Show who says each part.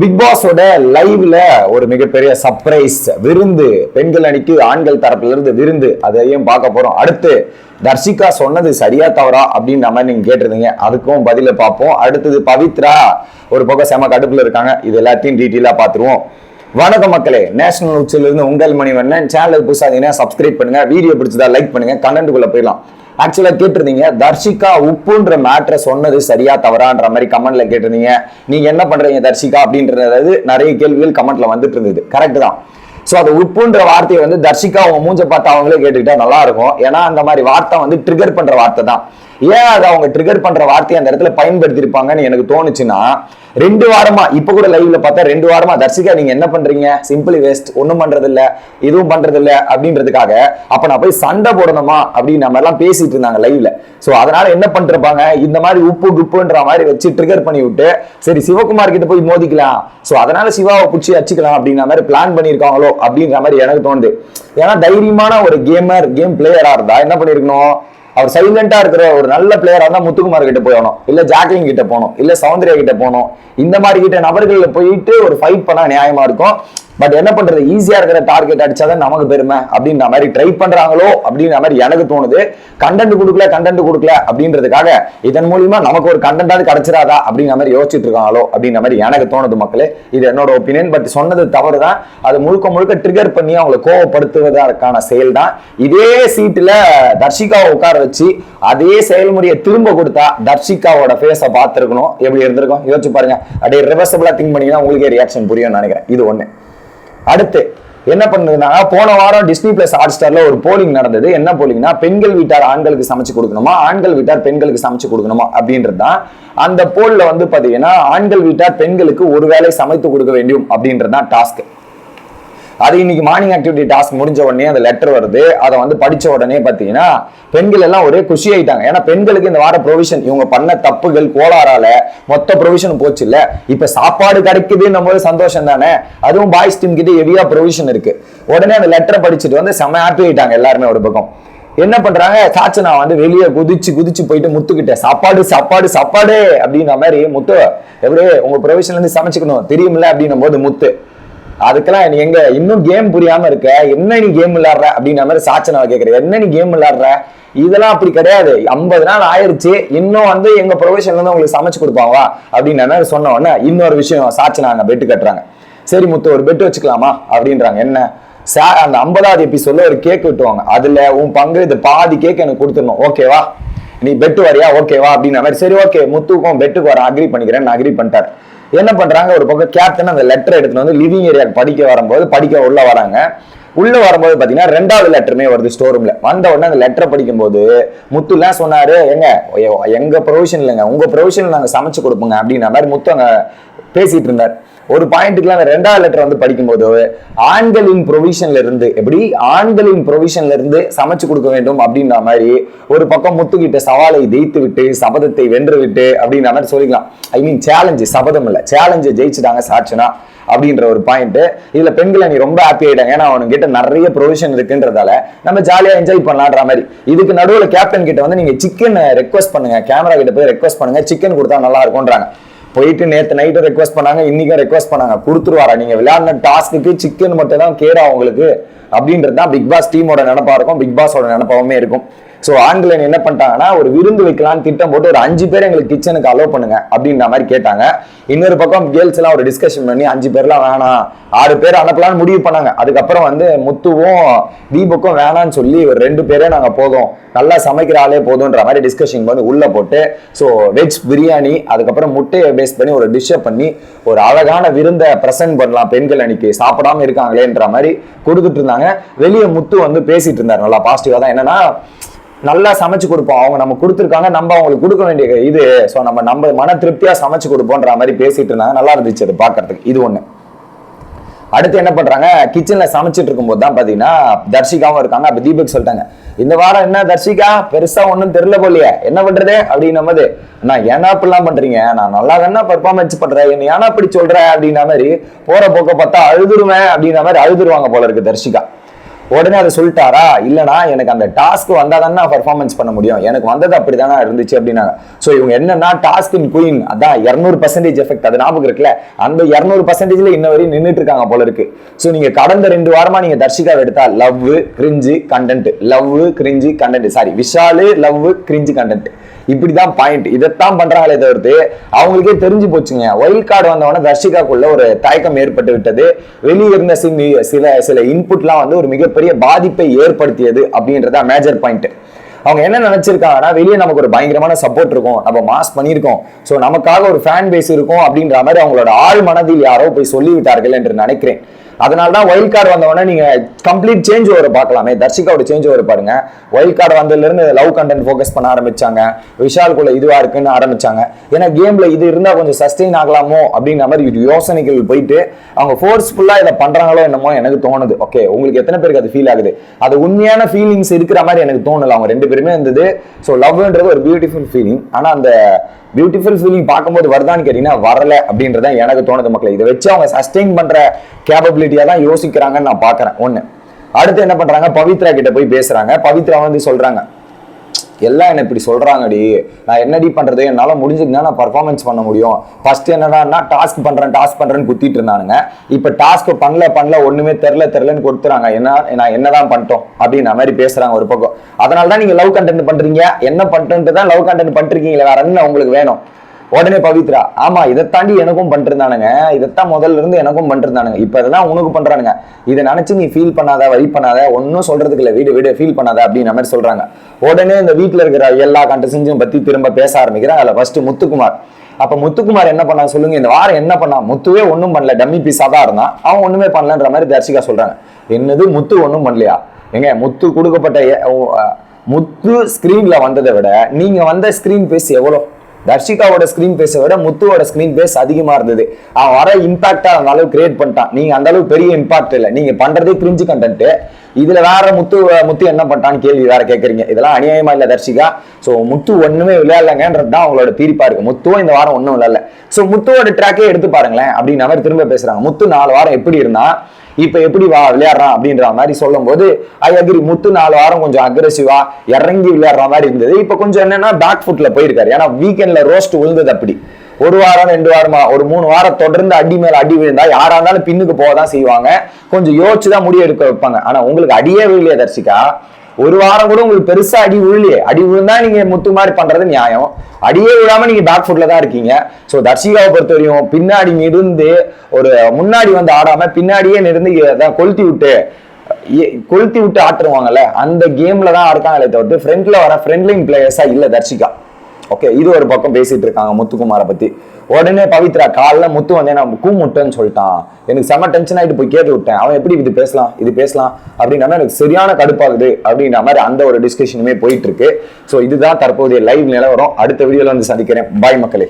Speaker 1: Big பாஸோட லைவ்ல ஒரு மிகப்பெரிய சர்ப்ரைஸ் விருந்து பெண்கள் அணிக்கு ஆண்கள் தரப்புல இருந்து விருந்து. அதையும் பார்க்க போறோம். அடுத்து தர்ஷிகா சொன்னது சரியா தவறா அப்படின்னு நம்ம நீங்க கேட்டிருந்தீங்க. அதுக்கும் பதில பார்ப்போம். அடுத்தது பவித்ரா ஒரு பக்கம் செம கடுப்புல இருக்காங்க. இது எல்லாத்தையும் டீட்டெயிலா பார்த்துருவோம். வணக்கம் மக்களே. நேஷனல் உச்சிலிருந்து உங்கள் மணிவண்ணன். சேனலுக்கு புதுசாக சப்ஸ்கிரைப் பண்ணுங்க. வீடியோ பிடிச்சதா லைக் பண்ணுங்க. கண்டென்ட்டுக்குள்ள போயிடலாம். ஆக்சுவலாக கேட்டிருந்தீங்க தர்ஷிகா உப்புன்ற மேட்ரை சொன்னது சரியா தவறான்ற மாதிரி கமெண்ட்ல கேட்டிருந்தீங்க. நீங்க என்ன பண்றீங்க தர்ஷிகா அப்படின்றது நிறைய கேள்விகள் கமெண்ட்ல வந்துட்டு இருந்தது. கரெக்ட் தான். ஸோ அது உப்புன்ற வார்த்தையை வந்து தர்ஷிகா அவங்க மூஞ்ச பார்த்து அவங்களே கேட்டுக்கிட்டா நல்லா இருக்கும். ஏன்னா அந்த மாதிரி வார்த்தை வந்து ட்ரிகர் பண்ற வார்த்தை தான். ஏன் அதை அவங்க ட்ரிகர் பண்ற வார்த்தையை அந்த இடத்துல பயன்படுத்தியிருப்பாங்கன்னு எனக்கு தோணுச்சுன்னா ரெண்டு வாரமா இப்ப கூட லைவ்ல பார்த்தா ரெண்டு வாரமா தர்சிகா நீங்க என்ன பண்றீங்க? சிம்பிளி வேஸ்ட் ஒன்றும் பண்றது இல்ல இதுவும் பண்றது இல்ல அப்படின்றதுக்காக அப்ப நான் போய் சண்டை போடணுமா அப்படின்னு நம்ம எல்லாம் பேசிட்டு இருந்தாங்க லைவ்ல சோ அதனால என்ன பண்ணிருப்பாங்க? இந்த மாதிரி உப்பு குப்புன்ற மாதிரி வச்சு ட்ரிகர் பண்ணி விட்டு சரி சிவகுமார் கிட்ட போய் மோதிக்கலாம். சோ அதனால சிவாவை பிடிச்சி அடிச்சுக்கலாம் அப்படின்ற மாதிரி பிளான் பண்ணியிருக்காங்களோ அப்படின்ற மாதிரி எனக்கு தோணுது. ஏன்னா தைரியமான ஒரு கேமர் கேம் பிளேயரா இருந்தா என்ன பண்ணிருக்கணும்? அவர் சைலண்டா இருக்கிற ஒரு நல்ல பிளேயரா இருந்தா முத்துக்குமார் கிட்ட போயணும் இல்ல ஜாக்லின் கிட்ட போகணும். இல்ல சௌந்தர்யா கிட்ட போகணும். இந்த மாதிரி கிட்ட நபர்கள் போயிட்டு ஒரு ஃபைட் பண்ணா நியாயமா இருக்கும். பட் என்ன பண்றது? ஈஸியா இருக்கிற டார்கெட் அடிச்சாதான் நமக்கு பெருமை அப்படின்ற மாதிரி ட்ரை பண்றாங்களோ அப்படின்ற மாதிரி எனக்கு தோணுது. கண்டென்ட் கொடுக்கல கண்டென்ட் கொடுக்கல அப்படின்றதுக்காக இதன் மூலியமா நமக்கு ஒரு கண்டென்டாவது கிடைச்சிடாதா அப்படிங்கிற மாதிரி யோசிச்சுட்டு இருக்காங்களோ அப்படின்ற மாதிரி எனக்கு தோணுது மக்களே. இது என்னோட ஒப்பீனியன் பட் சொன்னது தவறு தான் அது முழுக்க முழுக்க ட்ரிகர் பண்ணி அவங்களை கோவப்படுத்துவதற்கான செயல் தான் இதே சீட்டுல தர்ஷிகாவை உட்கார வச்சு அதே செயல்முறையை திரும்ப கொடுத்தா தர்ஷிகாவோட ஃபேஸை பார்த்துருக்கணும். எப்படி இருந்திருக்கும்? யோசிச்சு பாருங்க. அப்படியே ரிவர்சபிளா திங்க் பண்ணீங்கன்னா உங்களுக்கே ரியாக்ஷன் புரியும்னு நினைக்கிறேன். இது ஒன்று அடுத்து என்ன பண்ணுதுன்னா போன வாரம் டிஸ்னி பிளஸ் ஹாட் ஸ்டார்ல ஒரு போலிங் நடந்தது. என்ன போலிங்னா பெண்கள் வீட்டார் ஆண்களுக்கு சமைச்சு கொடுக்கணுமா? ஆண்கள் வீட்டார் பெண்களுக்கு சமைச்சு கொடுக்கணுமா? அப்படின்றது தான் அந்த போல்ல வந்து பாத்தீங்கன்னா ஆண்கள் வீட்டார் பெண்களுக்கு ஒரு வேலை சமைத்து கொடுக்க வேண்டும் அப்படின்றது தான் டாஸ்க் அது இன்னைக்கு மார்னிங் ஆக்டிவிட்டி டாஸ்க் முடிஞ்ச உடனே அந்த லெட்டர் வருது. அதை வந்து படிச்ச உடனே பாத்தீங்கன்னா பெண்கள் எல்லாம் ஒரே குஷி ஆயிட்டாங்க. ஏன்னா பெண்களுக்கு இந்த வார ப்ரொவிஷன் இவங்க பண்ண தப்புகள் கோளாறால மொத்த ப்ரொவிஷன் போச்சு இல்ல. இப்ப சாப்பாடு கிடைக்குதுன்னும் போது சந்தோஷம் தானே? அதுவும் பாய்ஸ் டீம் கிட்ட ஹெவியா ப்ரொவிஷன் இருக்கு. உடனே அந்த லெட்டரை படிச்சுட்டு வந்து செம ஹாப்பி ஆயிட்டாங்க எல்லாருமே ஒரு பக்கம். என்ன பண்றாங்க? சாச்சனா வந்து வெளியே குதிச்சு குதிச்சு போயிட்டு முத்துக்கிட்ட சாப்பாடு சாப்பாடு சாப்பாடு! அப்படின்ற மாதிரி முத்து எப்படி உங்க ப்ரொவிஷன்ல இருந்து சமைச்சுக்கணும். தெரியுமில்ல? அப்படின்னும் போது முத்து அதுக்கெல்லாம் நீ எங்க இன்னும் கேம் புரியாம இருக்க? என்ன நீ கேம் விளையாடுற? அப்படின்ற மாதிரி சாச்சனாவை கேட்கற என்ன நீ கேம் விளையாடுற? இதெல்லாம் அப்படி கிடையாது. ஐம்பது நாள் ஆயிருச்சு. இன்னும் வந்து எங்க ப்ரொஃபஷன்ல இருந்து உங்களுக்கு சமைச்சு கொடுப்பாங்களா? அப்படின்ற மாதிரி சொன்ன உடனே இன்னொரு விஷயம் சாச்சனாங்க பெட்டு கட்டுறாங்க. சரி முத்து ஒரு பெட்டு வச்சுக்கலாமா? அப்படின்றாங்க. என்ன? சார் அந்த ஐம்பதாவது எபிசோட்ல ஒரு கேக் விட்டுவாங்க. அதுல உன் பங்கு இது பாதி கேக் எனக்கு கொடுத்துடணும். ஓகேவா நீ பெட்டு வரியா? ஓகேவா அப்படின்ற மாதிரி. சரி ஓகே முத்துக்கும் பெட்டுக்கு வர அக்ரி பண்ணிக்கிறேன் அக்ரி பண்ணிட்டாரு. என்ன பண்றாங்க? ஒரு பக்கம் கேப்டன் அந்த லெட்டர் எடுத்துட்டு வந்து லிவிங் ஏரியா படிக்க வரும்போது படிக்க உள்ள வராங்க. உள்ள வரும்போது பாத்தீங்கன்னா ரெண்டாவது லெட்டருமே வருது ஸ்டோர் ரூம்ல வந்த உடனே அந்த லெட்டரை படிக்கும்போது முத்துலாம் சொன்னாரு எங்க எங்க ப்ரொவிஷன் இல்லைங்க. உங்க ப்ரொவிஷன் நாங்க சமைச்சு கொடுப்போங்க. அப்படின்ற மாதிரி முத்து அங்க பேசிட்டு இருந்தார். ஒரு பாயிண்ட்டுக்குலாம் அந்த ரெண்டாவது லெட்டர் வந்து படிக்கும்போது ஆண்களின் ப்ரொவிஷன்ல இருந்து எப்படி? ஆண்களின் ப்ரொவிஷன்ல இருந்து சமைச்சு கொடுக்க வேண்டும் அப்படின்ற மாதிரி ஒரு பக்கம் முத்துக்கிட்ட சவாலை ஜெயித்து விட்டு சபதத்தை வென்று விட்டு அப்படின்ற மாதிரி சொல்லிக்கலாம். ஐ மீன் சேலஞ்சு சபதம் இல்ல. சேலஞ்சு ஜெயிச்சுட்டாங்க சாட்சினா அப்படின்ற ஒரு பாயிண்ட் இதுல பெண்களை நீ ரொம்ப ஹாப்பி ஆயிட்டாங்க. ஏன்னா அவனுக்கு கிட்ட நிறைய ப்ரொவிஷன் இருக்குன்றதால நம்ம ஜாலியா என்ஜாய் பண்ணலான்ற மாதிரி. இதுக்கு நடுவுல கேப்டன் கிட்ட வந்து நீங்க சிக்கன் ரெக்வஸ்ட் பண்ணுங்க. கேமரா கிட்ட போய் ரெக்வஸ்ட் பண்ணுங்க. சிக்கன் கொடுத்தா நல்லா இருக்கும்ன்றாங்க. போயிட்டு நேற்று நைட்டு ரெக்வஸ்ட் பண்ணாங்க இன்னைக்கும் ரெக்வஸ்ட் பண்ணாங்க. கொடுத்துருவாரா? நீங்க விளையாடின டாஸ்க்கு சிக்கன் மட்டும் தான் கேரா உங்களுக்கு. அப்படின்றது தான் பிக் பாஸ் டீமோட நினப்பாக இருக்கும் பிக் பாஸோட நினப்பாகவுமே இருக்கும். ஸோ ஆண்கள் என்ன பண்ணிட்டாங்கன்னா ஒரு விருந்து வைக்கலாம்னு திட்டம் போட்டு ஒரு அஞ்சு பேர் எங்களுக்கு கிச்சனுக்கு அலோவ் பண்ணுங்க அப்படின்ற மாதிரி கேட்டாங்க. இன்னொரு பக்கம் கேர்ள்ஸ் எல்லாம் ஒரு டிஸ்கஷன் பண்ணி அஞ்சு பேர்லாம் வேணாம் ஆறு பேர் அனுப்பலாம்னு முடிவு பண்ணாங்க. அதுக்கப்புறம் வந்து முத்துவும் தீபக்கும் வேணாம்னு சொல்லி ஒரு ரெண்டு பேரே நாங்கள் போதும். நல்லா சமைக்கிற ஆளே போதும்ன்ற மாதிரி டிஸ்கஷன் பண்ணி உள்ள போட்டு ஸோ வெஜ் பிரியாணி அதுக்கப்புறம் முட்டையை பேஸ் பண்ணி ஒரு டிஷ்ஷை பண்ணி ஒரு அழகான விருந்தை ப்ரெசென்ட் பண்ணலாம். பெண்கள் அன்னைக்கு சாப்பிடாம இருக்காங்களேன்ற மாதிரி கொடுத்துட்டு இருந்தாங்க. வெளியே முத்து வந்து பேசிட்டு இருந்தார். நல்லா பாசிட்டிவாக தான். என்னன்னா நல்லா சமைச்சு கொடுப்போம். அவங்க நம்ம கொடுத்துருக்காங்க நம்ம அவங்களுக்கு கொடுக்க வேண்டிய இது. ஸோ நம்ம நம்ம மன திருப்தியா சமைச்சு கொடுப்போன்ற மாதிரி பேசிட்டு இருந்தாங்க. நல்லா இருந்துச்சு அது பார்க்கறதுக்கு. இது ஒண்ணு. அடுத்து என்ன பண்றாங்க? கிச்சன்ல சமைச்சிட்டு இருக்கும்போது தான் பாத்தீங்கன்னா தர்ஷிகாவும் இருக்காங்க. அப்ப தீபக் சொல்லிட்டாங்க இந்த வாரம் என்ன தர்ஷிகா? பெருசா ஒண்ணும் தெரியல போலியே. என்ன பண்றது? அப்படின்னும் போது நான் ஏன்னா இப்படிலாம் பண்றீங்க? நான் நல்லா தானே பர்ஃபார்மன்ஸ் பண்றேன். என்ன ஏன்னா இப்படி சொல்ற? அப்படின்ற மாதிரி போற போக்க பார்த்தா அழுதுருவேன். அப்படின்ற மாதிரி அழுதுருவாங்க போல இருக்கு தர்ஷிகா. உடனே அதை சொல்லிட்டாரா? இல்லைனா எனக்கு அந்த டாஸ்க் வந்தால் தானே நான் பர்ஃபார்மன்ஸ் பண்ண முடியும். எனக்கு வந்தது அப்படிதானே இருந்துச்சு அப்படின்னாங்க. ஸோ இவங்க என்னன்னா டாஸ்க் இன் குயின் அதான் இரநூறு பர்சன்டேஜ் எஃபெக்ட் அது ஞாபகம் இருக்குல்ல? அந்த இரநூறு பர்சன்டேஜ்ல இன்ன வரையும் நின்றுட்டு இருக்காங்க போல இருக்கு. ஸோ நீங்க கடந்த ரெண்டு வாரமா நீங்க தர்ஷிகாவை எடுத்தா love cringe content love cringe content sorry Vishal love cringe content இப்படிதான் பாயிண்ட் இதைத்தான் பண்றாங்களே தவிர்த்து அவங்களுக்கே தெரிஞ்சு போச்சுங்க. ஒயில் கார்டு வந்தவொடனே தர்ஷிகாக்குள்ள ஒரு தயக்கம் ஏற்பட்டு விட்டது. வெளியே இருந்த சில சில சில இன்புட்லாம் வந்து ஒரு மிக மிகப்பெரிய பாதிப்பை ஏற்படுத்தியது அப்படின்றத மேஜர் பாயிண்ட் அவங்க என்ன நினைச்சிருக்காங்கன்னா வெளியே நமக்கு ஒரு பயங்கரமான சப்போர்ட் இருக்கும். நம்ம மாஸ் பண்ணியிருக்கோம். ஸோ நமக்காக ஒரு ஃபேன் பேஸ் இருக்கும் அப்படின்ற மாதிரி அவங்களோட ஆள் மனதில் யாரோ போய் சொல்லிவிட்டார்கள் என்று நினைக்கிறேன். அதனால தான் ஒயில் கார்டு வந்தவொடனே நீங்க கம்ப்ளீட் சேஞ்ச் ஓவர் பார்க்கலாமே. தர்ஷிகாவோட சேஞ்ச் ஓவர் பாருங்க. ஒயில் கார்டு வந்ததுல இருந்து லவ் கண்டென்ட் ஃபோக்கஸ் பண்ண ஆரம்பிச்சாங்க. விஷால்குள்ள இதுவா இருக்குன்னு ஆரம்பிச்சாங்க. ஏன்னா கேம்ல இது இருந்தா கொஞ்சம் சஸ்டெயின் ஆகலாமோ அப்படின்ற மாதிரி யோசனைகள் போயிட்டு அவங்க ஃபோர்ஸ்ஃபுல்லா இதை பண்றாங்களோ என்னமோ எனக்கு தோணுது. ஓகே உங்களுக்கு எத்தனை பேருக்கு அது ஃபீல் ஆகுது? அது உண்மையான ஃபீலிங்ஸ் இருக்கிற மாதிரி எனக்கு தோணல. அவங்க ரெண்டு பேருமே இருந்தது. ஸோ லவ்ன்றது ஒரு பியூட்டிஃபுல் ஃபீலிங் ஆனா அந்த பியூட்டிஃபுல் ஃபீலிங் பார்க்கும்போது வருதான்னு கேட்டீங்கன்னா வரல அப்படின்றத எனக்கு தோணுது மக்களை. இதை வச்சு அவங்க சஸ்டெயின் பண்ற கேப்பபிலிட்டியா தான் யோசிக்கிறாங்கன்னு நான் பாக்குறேன் ஒண்ணு. அடுத்து என்ன பண்றாங்க? பவித்ரா கிட்ட போய் பேசுறாங்க. பவித்ரா வந்து சொல்றாங்க எல்லாம் என்ன இப்படி சொல்றாங்கடி. நான் என்னடி பண்றது? என்னால முடிஞ்சதுன்னா நான் பர்ஃபார்மன்ஸ் பண்ண முடியும். ஃபர்ஸ்ட் என்னடா டாஸ்க் பண்றேன் டாஸ்க் பண்றேன்னு குத்திட்டு இருந்தானுங்க. இப்ப டாஸ்க் பண்ணல பண்ணல ஒண்ணுமே தெரில தெரிலன்னு கொடுத்துறாங்க. என்ன நான் என்னதான் பண்ணிட்டோம் அப்படின்ற மாதிரி பேசுறாங்க ஒரு பக்கம். அதனால தான் நீங்க லவ் கண்டென்ட் பண்றீங்க. என்ன பண்ணுறேன்ட்டு தான் லவ் கண்டென்ட் பண்ணிருக்கீங்களா வேற என்ன உங்களுக்கு வேணும்? உடனே பவித்ரா ஆமா இதை தாண்டி எனக்கும் பண்ணிருந்தானுங்க. இதைத்தான் முதல்ல இருந்து எனக்கும் பண்ணிருந்தானுங்க. இப்ப இதெல்லாம் உனக்கு பண்றானுங்க. இதை நினைச்சு நீ ஃபீல் பண்ணாத வழி பண்ணாத ஒன்னும் சொல்றதுக்கு இல்ல. வீடு வீடு ஃபீல் பண்ணாத அப்படின்ற மாதிரி சொல்றாங்க. உடனே இந்த வீட்டுல இருக்கிற எல்லா கண்டசன்ஸும் பத்தி திரும்ப பேச ஆரம்பிக்கிறாங்க. அதுல ஃபர்ஸ்ட் முத்துக்குமார். அப்ப முத்துக்குமார் என்ன பண்ணா சொல்லுங்க. இந்த வாரம் என்ன பண்ணா? முத்துவே ஒன்றும் பண்ணல. டம்மி பீஸா தான் இருந்தான். அவன் ஒண்ணுமே பண்ணலன்ற மாதிரி தர்ஷிகா சொல்றாங்க. என்னது? முத்து ஒன்றும் பண்ணலையா? எங்க முத்து கொடுக்கப்பட்ட முத்து ஸ்கிரீன்ல வந்ததை விட நீங்க வந்த ஸ்கிரீன் பேஸ் எவ்வளோ? தர்ஷிகாவோட ஸ்கிரீன் பேஸை விட முத்துவோட ஸ்கிரீன் பேஸ் அதிகமா இருந்தது. அவன் வர இம்பாக்டா அந்த அளவு கிரியேட் பண்ணிட்டான். நீங்க அந்த அளவு பெரிய இம்பாக்ட் இல்லை. நீங்க பண்றதே கிரிஞ்சு கண்டென்ட் இதுல வேற முத்து முத்து என்ன பண்ணிட்டான்னு கேள்வி வேற கேக்குறீங்க. இதெல்லாம் அநியாயமா இல்ல தர்ஷிகா? சோ முத்து ஒண்ணுமே விளையாடலங்கன்றது தான் அவங்களோட தீர்ப்பா இருக்கு. முத்துவும் இந்த வாரம் ஒண்ணும் விளையாடல. சோ முத்துவோட ட்ராக்கே எடுத்து பாருங்களேன். அப்படின்னு அவர் திரும்ப பேசுறாங்க. முத்து நாலு வாரம் எப்படி இருந்தா இப்போ எப்படி வா விளையாடுறான் அப்படின்ற மாதிரி சொல்லும் போது ஐ அக்ரி முத்து நாலு வாரம் கொஞ்சம் அக்ரெசிவா இறங்கி விளையாடுற மாதிரி இருந்தது. இப்போ கொஞ்சம் என்னன்னா பேக் ஃபுட்ல போயிருக்காரு. ஏன்னா வீக்கெண்ட்ல ரோஸ்ட் விழுந்தது அப்படி. ஒரு வாரம் ரெண்டு வாரமா ஒரு மூணு வாரம் தொடர்ந்து அடி மேல அடி விழுந்தா யாரா இருந்தாலும் பின்னுக்கு போக தான் செய்வாங்க. கொஞ்சம் யோசிச்சு தான் முடிவு எடுக்க வைப்பாங்க. ஆனா உங்களுக்கு அடியே விழலையே தர்ஷிகா? ஒரு வாரம் கூட உங்களுக்கு பெருசா அடி விழுலையே அடி விழுந்தா நீங்க முத்து மாதிரி பண்றது நியாயம். அடியே விழாம நீங்க பேக் ஃபுட்ல தான் இருக்கீங்க. ஸோ தர்ஷிகாவை பொறுத்த வரையும் பின்னாடி இருந்து ஒரு முன்னாடி வந்து ஆடாம பின்னாடியே நிறுந்து அதான் கொளுத்தி விட்டு கொளுத்தி விட்டு ஆட்டுருவாங்கல்ல அந்த கேம்ல தான் இருக்காங்களே தவிர்த்து ஃப்ரண்ட்ல வர ஃப்ரெண்ட்லிங் பிளேயர்ஸா இல்ல தர்ஷிகா. ஓகே இது ஒரு பக்கம் பேசிட்டு இருக்காங்க முத்துக்குமாரை பத்தி. உடனே பவித்ரா காலைல முத்து வந்து நான் கூமுட்டேன்னு சொல்லிட்டான். எனக்கு செம டென்ஷன் ஆயிட்டு போய் கேட்டு விட்டேன். அவன் எப்படி இது பேசலாம்? இது பேசலாம்? அப்படின்னா எனக்கு சரியான கடுப்பாகுது. அப்படின்ற மாதிரி அந்த ஒரு டிஸ்கஷனுமே போயிட்டு இருக்கு. ஸோ இதுதான் தற்போதைய லைவ் நிலவரம். அடுத்த வீடியோவில் வந்து சந்திக்கிறேன். பாய் மக்களே.